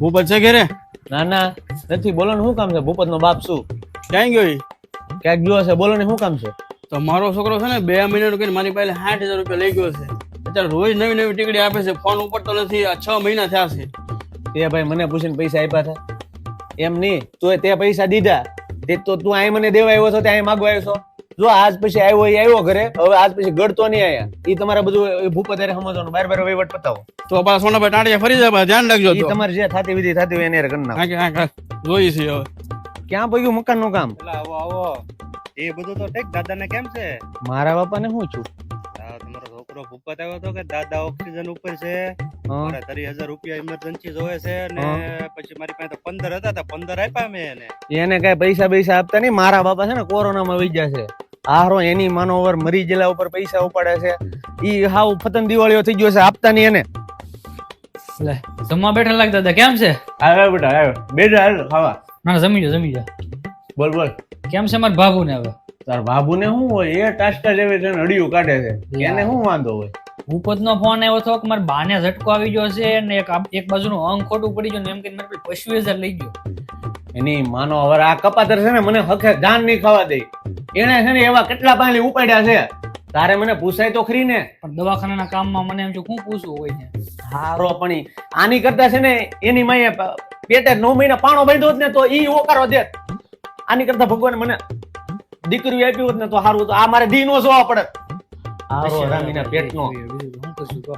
ભૂપત છે ઘેરે? ના ના. નથી બોલો ને શું કામ છે? ભૂપત નો બાપ શું? ક્યાં ગયો ક્યાંક ગયો હશે? બોલો ને શું કામ છે? તો મારો છોકરો છે ને બે મહિનાનું કહીને મારી પાસે સાઠ હજાર રૂપિયા લઈ ગયો છે. અત્યારે રોજ નવી નવી ટીકડી આપે છે ફોન ઉપડતો નથી આ છ મહિના થયા છે. તે ભાઈ મને પૂછીને પૈસા આપ્યા હતા એમ નહીં તું તે પૈસા દીધા. તે તો તું અહીં મને દેવા આવ્યો છો ત્યાં માગવા આવ્યો છો. જો આજ પછી આવ્યો એ આવ્યો ઘરે હવે આજ પછી ગળતો નહીં આયા. એ તમારે બધું એ ભૂપત સમજવાનું. બાર બાર વહીવટ પતાવો. તો પાછા સોનાભાઈ ટાંટિયા ફરી જાય ધ્યાન રાખજો એ તમારે જે થતી વિધિ થતી હોય એને કરી નાખો. જોઈએ છીએ હવે. ક્યાં પગ્યું મકાનનું કામ આવો આવો. એ બધું તો ઠીક દાદાને કેમ છે? મારા બાપાને હું છું? તમારો છોકરો ભૂપત આવ્યો હતો કે દાદા ઓક્સિજન ઉપર છે. હં? મારે ત્રીસ હજાર રૂપિયા ઇમરજન્સી જોવે છે ને પછી મારી પાસે તો પંદર હતા તો પંદર આપ્યા મેં એને. એને કઈ પૈસા પૈસા આપતા નહીં. મારા બાપા છે ને કોરોનામાં વહી ગયા છે. હારો એની માનો ઓવર મરી ગયેલા ઉપર પૈસા ઉપાડે છે. ઈ હાવ ફતન દિવાળીઓ થઈ ગયો છે આપતા નહીં એને. લે જમવા બેઠા લાગતા હતા કેમ છે? આવ્યો બેટા આવ્યો બેટા આવ્યો ખાવા. ના ના, જમી જા જમી જા બોલ બોલ. કેમ છે મારા બાબુ ને હવે? તાર બાબુ ને શું હોય? એ ટાસ્ટા જેવી છે ને અડિયું કાઢે છે. એને શું વાંધો હોય? ભૂપત નો ફોન આવ્યો હતો કે મારા બાને ઝટકો આવી ગયો છે ને એક એક બાજુનું અંગ ખોટું પડી ગયું ને એમ કે મારે પશુ હજાર લઈ ગયો. એની માનો હવે આ કપાતર છે ને મને હખે ધાન નહીં ખાવા દે. એને છે ને એવા કેટલા પાણી ઉપાડ્યા છે? તારે મને પૂછાય તો ખરી ને. પણ દવાખાનાના કામમાં મને એમ જો શું પૂછવું હોય છે? હારો પણ આની કરતા છે ને એની માએ પેટે નવ મહિના પાણો બાંધ્યો ને તો ઈ ઓકારો દે. આની કરતા ભગવાન મને દીકરી આપી હોત ને તો હારું તો આ મારે દી નો જોવા પડે. હારો રામીના પેટનો. શું કશું કહો.